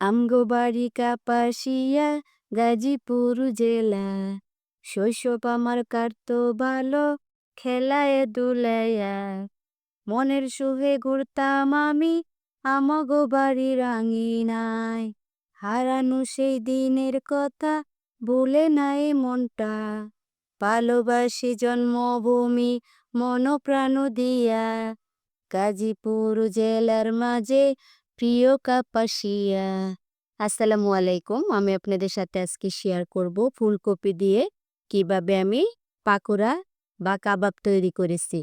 আমগো বাড়ি কাপাসিয়া, গাজীপুর জেলা। শৈশব আমার কাটতো ভালো, খেলায় দুলাইয়া। মনের সুহে ঘুরতাম আমি, আমগো বাড়ির আঙিনায় হারানো সেই দিনের কথা ভুলে নাই মনটা। ভালোবাসি জন্মভূমি, মনপ্রাণ দিয়া। গাজীপুর জেলার মাঝে প্রিয় কাপাসিয়া, আসসালামু আলাইকুম। আমি আপনাদের সাথে আজকে শেয়ার করব ফুলকপি দিয়ে কীভাবে আমি পাকোড়া বা কাবাব তৈরি করেছি।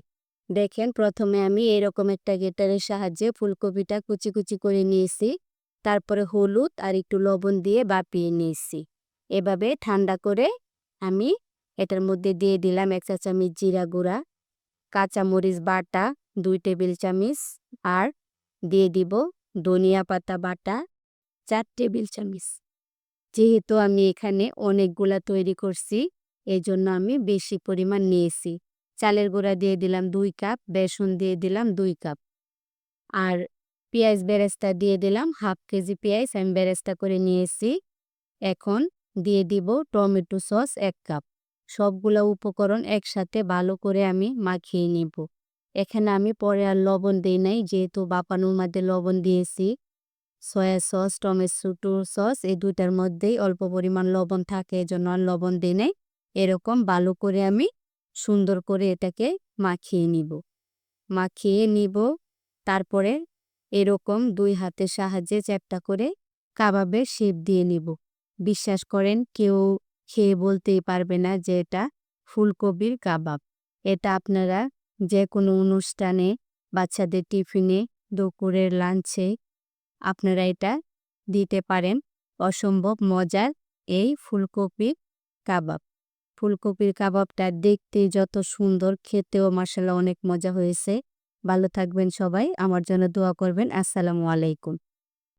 দেখেন, প্রথমে আমি এরকম একটা গেটারের সাহায্যে ফুলকপিটা কুচি কুচি করে নিয়েছি। তারপরে হলুদ আর একটু লবণ দিয়ে বাপিয়ে নিয়েছি। এভাবে ঠান্ডা করে আমি এটার মধ্যে দিয়ে দিলাম এক চা চামচ জিরা গুঁড়া, কাঁচামরিচ বাটা, দুই টেবিল চামচ, আর দিয়ে দিব ধনিয়া পাতা বাটা, চার টেবিল চামচ। যেহেতু আমি এখানে অনেকগুলা তৈরি করছি এই জন্য আমি বেশি পরিমাণ নিয়েছি। চালের গুঁড়া দিয়ে দিলাম দুই কাপ, বেসন দিয়ে দিলাম দুই কাপ। আর পেঁয়াজ বেরেস্তা দিয়ে দিলাম হাফ কেজি পেঁয়াজ, আমি বেরেস্তা করে নিয়েছি। এখন দিয়ে দিব টমেটো সস এক কাপ। সবগুলা উপকরণ একসাথে ভালো করে আমি মাখিয়ে নিব। এখানে আমি পরে আর লবণ দিই নাই, যেহেতু বাপানোর মধ্যে লবণ দিয়েছি। সয়া সস, টমেটো সস, এই দুইটার মধ্যেই অল্প পরিমাণ লবণ থাকে, এজন্য আর লবণ দিই নাই। এরকম ভালো করে আমি সুন্দর করে এটাকে মাখিয়ে নিব। মাখিয়ে নিব, তারপরে এরকম দুই হাতের সাহায্যে চ্যাপটা করে কাবাবের শেপ দিয়ে নিব। বিশ্বাস করেন, কেউ খেয়ে বলতেই পারবে না যে এটা ফুলকপির কাবাব। এটা আপনারা যে কোনো অনুষ্ঠানে, বাচ্চাদের টিফিনে, দুপুরের লাঞ্চে আপনারা এটা দিতে পারেন। অসম্ভব মজার এই ফুলকপির কাবাব। ফুলকপির কাবাবটা দেখতে যত সুন্দর, খেতেও মাসাল্লাহ অনেক মজা হয়েছে। ভালো থাকবেন সবাই, আমার জন্য দোয়া করবেন। আসসালামু আলাইকুম।